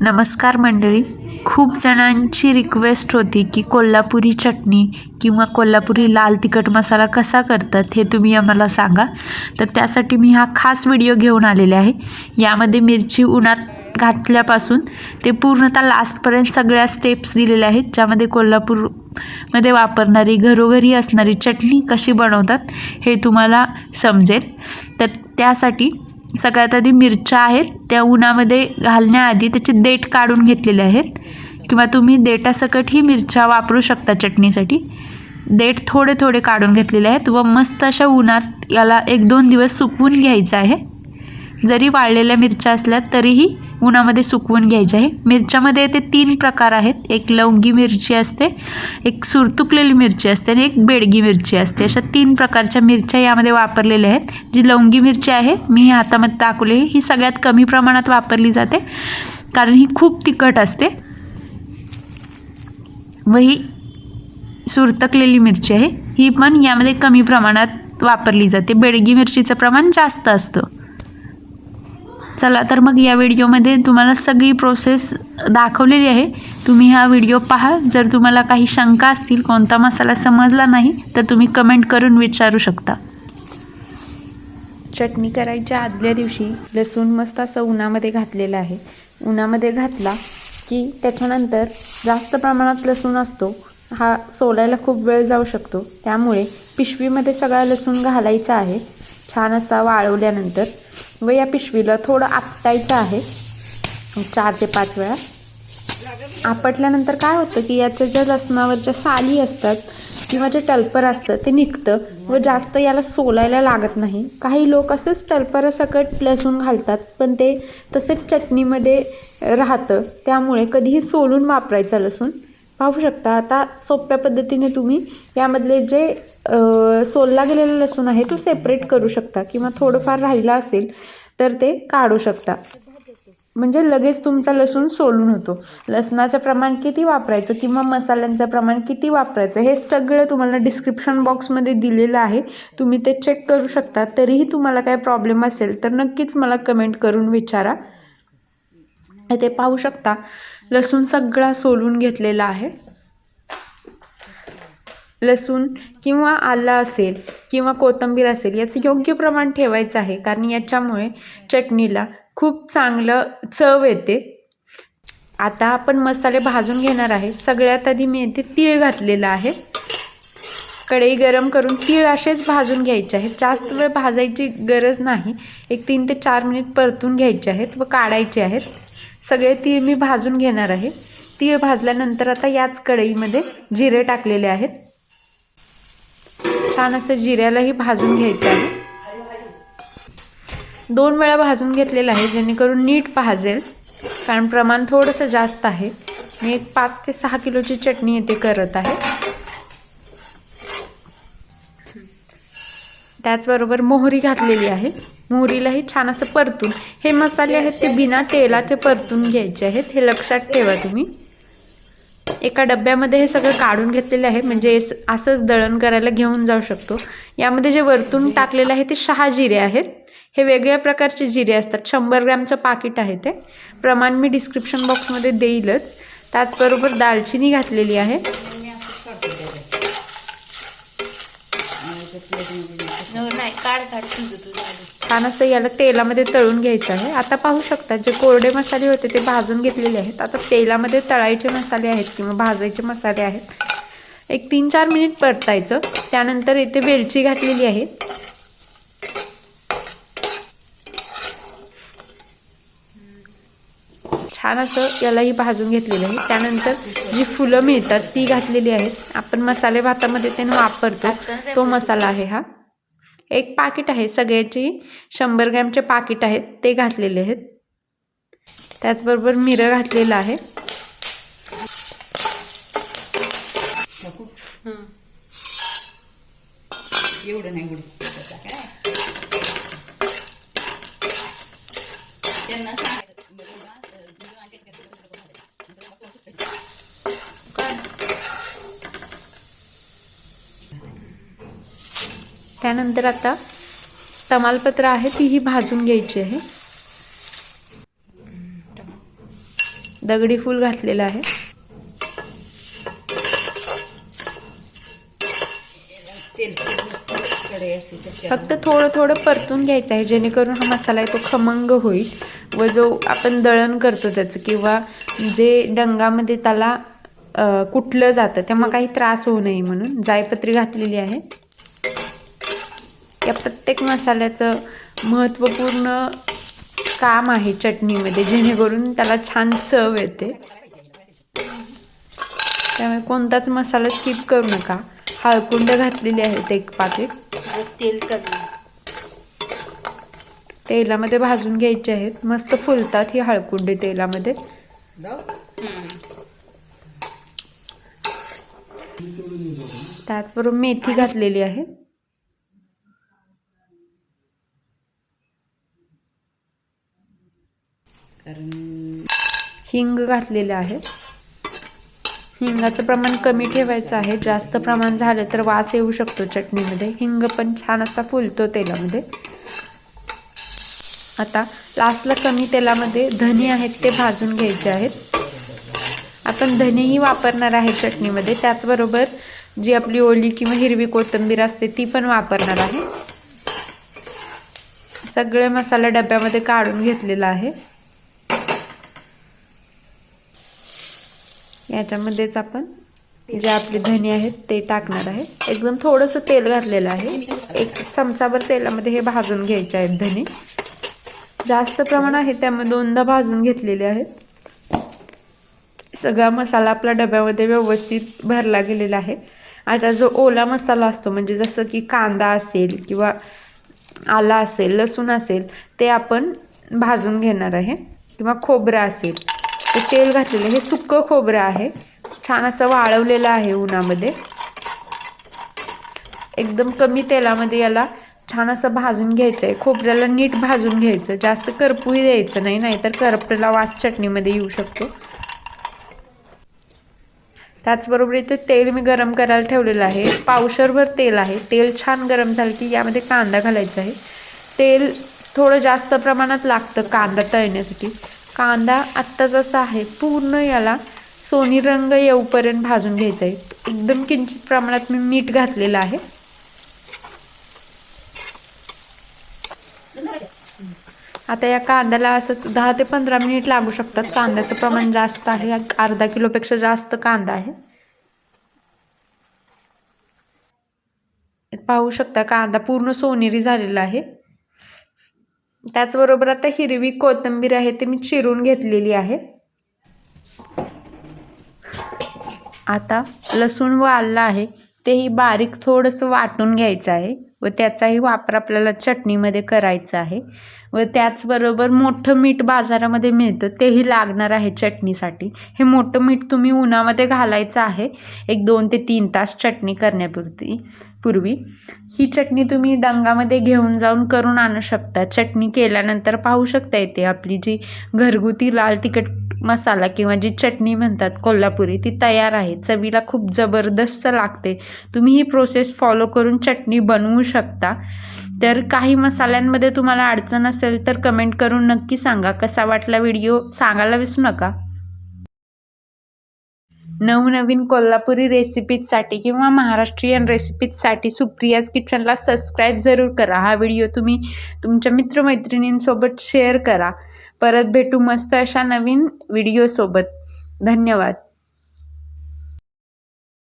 नमस्कार मंडळी. खूप जणांची रिक्वेस्ट होती की कोल्हापुरी चटणी किंवा कोल्हापुरी लाल तिखट मसाला कसा करतात हे तुम्ही आम्हाला सांगा. तर त्यासाठी मी हा खास व्हिडिओ घेऊन आलेले आहे. यामध्ये मिरची उन्हात घातल्यापासून ते पूर्णतः लास्टपर्यंत सगळ्या स्टेप्स दिलेल्या आहेत. ज्यामध्ये कोल्हापूरमध्ये वापरणारी घरोघरी असणारी चटणी कशी बनवतात हे तुम्हाला समजेल. तर त्यासाठी सगळ्यात आधी मिरच्या आहेत त्या उन्हामध्ये घालण्याआधी त्याचे देठ काढून घेतलेले आहेत. किंवा तुम्ही देठासकट ही मिरच्या वापरू शकता चटणीसाठी. देठ थोडे थोडे काढून घेतलेले आहेत व मस्त अशा उन्हात याला एक दोन दिवस सुकवून घ्यायचं आहे. जरी वाळलेल्या मिरच्या असल्या तरीही उन्हामध्ये सुकवून घ्यायचे आहे. मिरच्यामध्ये ते तीन प्रकार आहेत. एक लवंगी मिरची असते एक सुरतुकलेली मिरची असते आणि एक बेडगी मिरची असते. अशा तीन प्रकारच्या मिरच्या यामध्ये वापरलेल्या आहेत. जी लवंगी मिरची आहे मी हातामध्ये दाखवली ही सगळ्यात कमी प्रमाणात वापरली जाते कारण ही खूप तिखट असते. व ही सुरतकलेली मिरची आहे. ही पण यामध्ये कमी प्रमाणात वापरली जाते. बेडगी मिरचीचं प्रमाण जास्त असतं. चला तर मग या व्हिडिओमध्ये तुम्हाला सगळी प्रोसेस दाखवलेली आहे. तुम्ही हा व्हिडिओ पहा. जर तुम्हाला काही शंका असतील कोणता मसाला समजला नाही तर तुम्ही कमेंट करून विचारू शकता. चटणी करायच्या आदल्या दिवशी लसूण मस्त असं उन्हामध्ये घातलेला आहे. उन्हामध्ये घातला की त्याच्यानंतर जास्त प्रमाणात लसूण असतो. हा सोलायला खूप वेळ जाऊ शकतो. त्यामुळे पिशवीमध्ये सगळा लसूण घालायचा आहे. छान असा वाळवल्यानंतर. व या पिशवीला थोडं आपटायचं आहे. चार ते पाच वेळा. आपटल्यानंतर काय होतं की याच्या ज्या लसणावरच्या साली असतात किंवा जे टल्पर असतं ते निघतं व जास्त याला सोलायला लागत नाही. काही लोक असंच टल्परासकट लसूण घालतात पण ते तसेच चटणीमध्ये राहतं. त्यामुळे कधीही सोलून वापरायचं लसूण. पाहू शकता. आता सोप्या पद्धतीने तुम्ही यामधले जे सोलला गेलेला लसूण आहे तो सेपरेट करू शकता किंवा थोडंफार राहिला असेल तर ते काढू शकता. म्हणजे लगेच तुमचा लसूण सोलून होतो. लसणाचं प्रमाण किती वापरायचं किंवा मसाल्यांचं प्रमाण किती वापरायचं हे सगळं तुम्हाला डिस्क्रिप्शन बॉक्समध्ये दिलेलं आहे. तुम्ही ते चेक करू शकता. तरीही तुम्हाला काय प्रॉब्लेम असेल तर नक्कीच मला कमेंट करून विचारा. ते पाहू शकता. लसूण सगळा सोलून घेतलेला आहे. लसूण किंवा आला असेल किंवा कोथिंबीर असेल याचं योग्य प्रमाण ठेवायचं आहे कारण याच्यामुळे चटणीला खूप चांगलं चव येते. आता आपण मसाले भाजून घेणार आहे. सगळ्यात आधी मी येथे तीळ घातलेलं आहे. कढई गरम करून तीळ असेच भाजून घ्यायचे आहेत. जास्त वेळ भाजायची गरज नाही. एक तीन ते चार मिनिट परतून घ्यायचे आहेत व काढायचे आहेत. सगळे तीळ मी भाजून घेणार आहे. तीळ भाजल्यानंतर आता याच कढईमध्ये जिरे टाकलेले आहेत. छान असं जिऱ्यालाही भाजून घ्यायचं आहे. दोन वेळा भाजून घेतलेलं आहे जेणेकरून नीट भाजेल. कारण प्रमाण थोडंसं जास्त आहे. मी एक पाच ते सहा किलोची चटणी येथे करत आहे. त्याचबरोबर मोहरी घातलेली आहे. मोहरीलाही छान असं परतून हे मसाले आहेत ते बिना तेलाचे परतून घ्यायचे आहेत हे लक्षात ठेवा तुम्ही. एका डब्यामध्ये हे सगळं काढून घेतलेले आहे म्हणजे असंच दळण करायला घेऊन जाऊ शकतो. यामध्ये जे वरतून टाकलेलं आहे ते सहा जिरे आहेत. हे वेगळ्या प्रकारचे जिरे असतात शंभर ग्रॅमचं पाकिट आहे ते. प्रमाण मी डिस्क्रिप्शन बॉक्समध्ये देईलच. त्याचबरोबर दालचिनी घातलेली आहे. छान असं याला तेलामध्ये तळून घ्यायचं आहे. आता पाहू शकता जे कोरडे मसाले होते ते भाजून घेतलेले आहेत. आता तेलामध्ये तळायचे मसाले आहेत किंवा भाजायचे मसाले आहेत. एक तीन चार मिनिट परतायचं. त्यानंतर इथे वेलची घातलेली आहे. छान असं यालाही भाजून घेतलेलं आहे. त्यानंतर जी फुलं मिळतात ती घातलेली आहेत. आपण मसाले भातामध्ये त्यांना वापरतो. तो मसाला आहे हा. एक पाकिट आहे सगळ्याची शंभर ग्रॅमचे पाकिट आहेत ते घातलेले आहेत. त्याचबरोबर मिरं घातलेलं आहे. एवढं नाही त्यांना त्यानंतर आता तमालपत्र आहे तीही भाजून घ्यायची आहे. दगडी फूल घातलेलं आहे. फक्त थोडं थोडं परतून घ्यायचं आहे जेणेकरून हा मसाला आहे तो खमंग होईल व जो आपण दळण करतो त्याचं किंवा जे डंगामध्ये त्याला कुठलं जातं तेव्हा काही त्रास होऊ नये म्हणून जायपत्री घातलेली आहे. या प्रत्येक मसाल्याचं महत्त्वपूर्ण काम आहे चटणीमध्ये जेणेकरून त्याला छान चव येते. त्यामुळे कोणताच मसाला स्किप करू नका. हळकुंड घातलेली आहेत एक पाकिट. तेल तेलामध्ये भाजून घ्यायचे आहेत. मस्त फुलतात ही हळकुंडे तेलामध्ये. त्याचबरोबर मेथी घातलेली आहे. कारण हिंग घातलेलं आहे. हिंगाचं प्रमाण कमी ठेवायचं आहे. जास्त प्रमाण झालं तर वास येऊ शकतो चटणीमध्ये. हिंग पण छान असा फुलतो तेलामध्ये. आता लास्टला कमी तेलामध्ये धने आहेत ते भाजून घ्यायचे आहेत. आपण धनेही वापरणार आहे चटणीमध्ये. त्याचबरोबर जी आपली ओली किंवा हिरवी कोथिंबीर असते ती पण वापरणार आहे. सगळे मसाला डब्यामध्ये काढून घेतलेला आहे. याच्यामध्येच आपण जे आपले धने आहेत ते टाकणार आहे. एकदम थोडंसं तेल घातलेलं आहे. एक चमचाभर तेलामध्ये हे भाजून घ्यायचे आहेत धने. जास्त प्रमाण आहे त्यामुळे दोनदा भाजून घेतलेले आहेत. सगळा मसाला आपला डब्यामध्ये व्यवस्थित भरला गेलेला आहे. आता जो ओला मसाला असतो म्हणजे जसं की कांदा असेल किंवा आला असेल लसूण असेल ते आपण भाजून घेणार आहे. किंवा खोबरं असेल. ते तेल घातलेलं हे सुक्कं खोबरं आहे. छान असं वाळवलेलं आहे उन्हामध्ये. एकदम कमी तेलामध्ये याला छान असं भाजून घ्यायचं आहे खोबऱ्याला नीट भाजून घ्यायचं. जास्त करपूही द्यायचं नाही. नाहीतर करपऱ्याला वास चटणीमध्ये येऊ शकतो. त्याचबरोबर इथे तेल मी गरम करायला ठेवलेलं आहे. पावशरभर तेल आहे. तेल छान गरम झालं की यामध्ये कांदा घालायचा आहे. तेल थोडं जास्त प्रमाणात लागतं कांदा तळण्यासाठी. कांदा आत्ता जसा आहे पूर्ण याला सोनी रंग येऊपर्यंत भाजून घ्यायचा आहे. एकदम किंचित प्रमाणात मी मीठ घातलेलं आहे. आता या कांद्याला असंच दहा ते पंधरा मिनिट लागू शकतात. कांद्याचं प्रमाण जास्त आहे. अर्धा किलोपेक्षा जास्त कांदा आहे. पाहू शकता कांदा पूर्ण सोनेरी झालेला आहे. त्याचबरोबर आता हिरवी कोथिंबीर आहे ते मी चिरून घेतलेली आहे. आता लसूण व आलं आहे तेही बारीक थोडंसं वाटून घ्यायचं आहे व त्याचाही वापर आपल्याला चटणीमध्ये करायचा आहे व त्याचबरोबर मोठं मीठ बाजारामध्ये मिळतं तेही लागणार आहे चटणीसाठी. हे मोठं मीठ तुम्ही उन्हामध्ये घालायचं आहे एक दोन ते तीन तास चटणी करण्यापुरती पूर्वी. ही चटणी तुम्ही डंगामध्ये घेऊन जाऊन करून आणू शकता. चटणी केल्यानंतर पाहू शकता येते आपली जी घरगुती लाल तिखट मसाला किंवा जी चटणी म्हणतात कोल्हापुरी ती तयार आहे. चवीला खूप जबरदस्त लागते. तुम्ही ही प्रोसेस फॉलो करून चटणी बनवू शकता. तर काही मसाल्यांमध्ये तुम्हाला अडचण असेल तर कमेंट करून नक्की सांगा. कसा वाटला व्हिडिओ सांगायला विसरू नका. नवनवीन कोल्हापुरी रेसिपीजसाठी किंवा महाराष्ट्रीयन रेसिपीजसाठी सुप्रियाज किचनला सबस्क्राईब जरूर करा. हा व्हिडिओ तुम्ही तुमच्या मित्रमैत्रिणींसोबत शेअर करा. परत भेटू मस्त अशा नवीन व्हिडिओसोबत धन्यवाद.